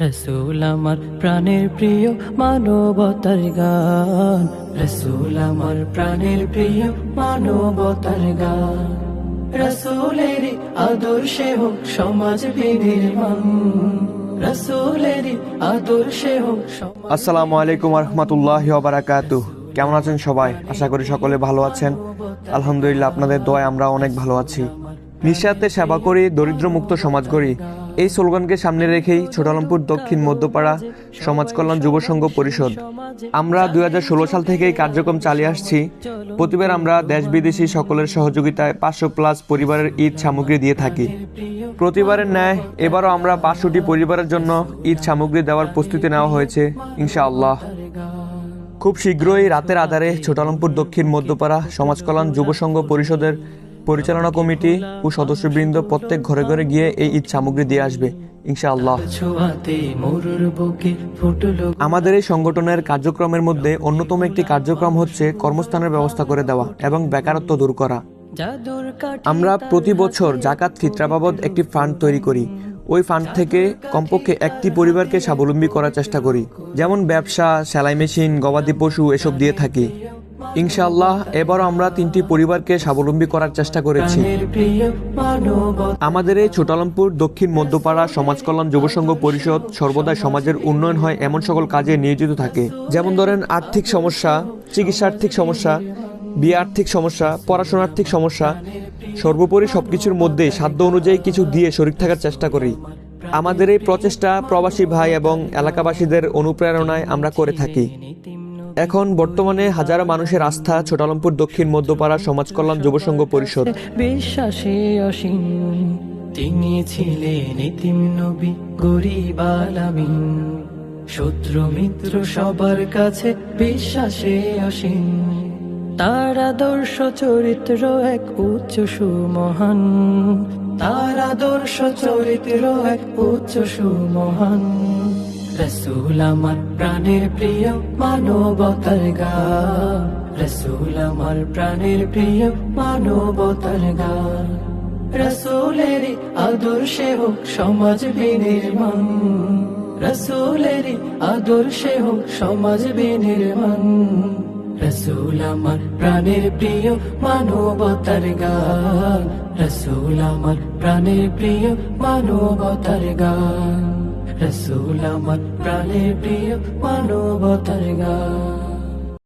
রসুল আমার প্রাণের প্রিয় মানবতার গান। রসুল আমার প্রাণের প্রিয় মানবতার গান। রসুলের আদর্শে হোক সমাজ বিনির্মাণ। আসসালামু আলাইকুম রহমতুল্লাহ বারাকাতু। কেমন আছেন সবাই? আশা করি সকলে ভালো আছেন। আলহামদুলিল্লাহ, আপনাদের দয় আমরা অনেক ভালো আছি। নিঃস্বার্থে সেবা করি দরিদ্র মুক্ত সমাজ গড়ি এই স্লোগানকে সামনে রেখেই ছোটালমপুর দক্ষিণ মধ্যপাড়া সমাজ কল্যাণ যুব সংঘ পরিষদ। আমরা দুই হাজার ষোলো সাল থেকে এই কার্যক্রম চালিয়ে আসছি। প্রতিবার আমরা দেশ বিদেশি সকলের সহযোগিতায় পাঁচশো প্লাস পরিবারের ঈদ সামগ্রী দিয়ে থাকি। প্রতিবারের ন্যায় এবারও আমরা পাঁচশোটি পরিবারের জন্য ঈদ সামগ্রী দেওয়ার প্রস্তুতি নেওয়া হয়েছে, ইনশাআল্লাহ। খুব শীঘ্রই রাতের আধারে ছোটালমপুর দক্ষিণ মধ্যপাড়া সমাজ কল্যাণ যুব সংঘ পরিষদের পরিচালনা কমিটি ও সদস্যবৃন্দ প্রত্যেক ঘরে ঘরে গিয়ে এই ঈদ সামগ্রী দিয়ে আসবে, ইনশাআল্লাহ। আমাদের এই সংগঠনের কার্যক্রমের মধ্যে অন্যতম একটি কার্যক্রম হচ্ছে কর্মস্থানের ব্যবস্থা করে দেওয়া এবং বেকারত্ব দূর করা। আমরা প্রতি বছর জাকাত ফিত্রা বাবদ একটি ফান্ড তৈরি করি। ওই ফান্ড থেকে কমপক্ষে একটি পরিবারকে স্বাবলম্বী করার চেষ্টা করি। যেমন ব্যবসা, সেলাই মেশিন, গবাদি পশু এসব দিয়ে থাকি। ইনশাআল্লাহ, এবারও আমরা তিনটি পরিবারকে স্বাবলম্বী করার চেষ্টা করেছি। আমাদের এই ছোটালমপুর দক্ষিণ মধ্যপাড়া সমাজ কল্যাণ যুব সংঘ পরিষদ সর্বদাই সমাজের উন্নয়ন হয় এমন সকল কাজে নিয়োজিত থাকে। যেমন ধরেন আর্থিক সমস্যা, চিকিৎসার্থিক সমস্যা বিয়ে আর্থিক সমস্যা পড়াশোনা আর্থিক সমস্যা, সর্বোপরি সবকিছুর মধ্যে সাধ্য অনুযায়ী কিছু দিয়ে শরিক থাকার চেষ্টা করি। আমাদের এই প্রচেষ্টা প্রবাসী ভাই এবং এলাকাবাসীদের অনুপ্রেরণায় আমরা করে থাকি। এখন বর্তমানে হাজারো মানুষের আস্থা ছোটালমপুর দক্ষিণ মধ্যপাড়া সমাজ কল্যাণ যুবসংঘ পরিষদ। বিশ্বাসে অসীম। তিনি ছিলেন ইতিম নবী গরিব আলামিন। শত্রু মিত্র সবার কাছে বিশ্বাসে অসীম। তার আদর্শ চরিত্র এক উচ্চ সুমহান। তার আদর্শ চরিত্র এক উচ্চ সুমহান। রসুল আমার প্রাণের প্রিয় মানবতার গান রসুল আমার প্রাণের প্রিয় মানবতার গান রসুলের আদর্শে হোক সমাজ বিনির্মাণ। রসুলের আদর্শে হোক সমাজ বিনির্মাণ। রসুল আমার প্রাণের প্রিয় মানবতার গান রসুল আমার প্রাণের প্রিয় মানবতার গান রসুল আমার প্রাণের প্রিয় মানবতার গান।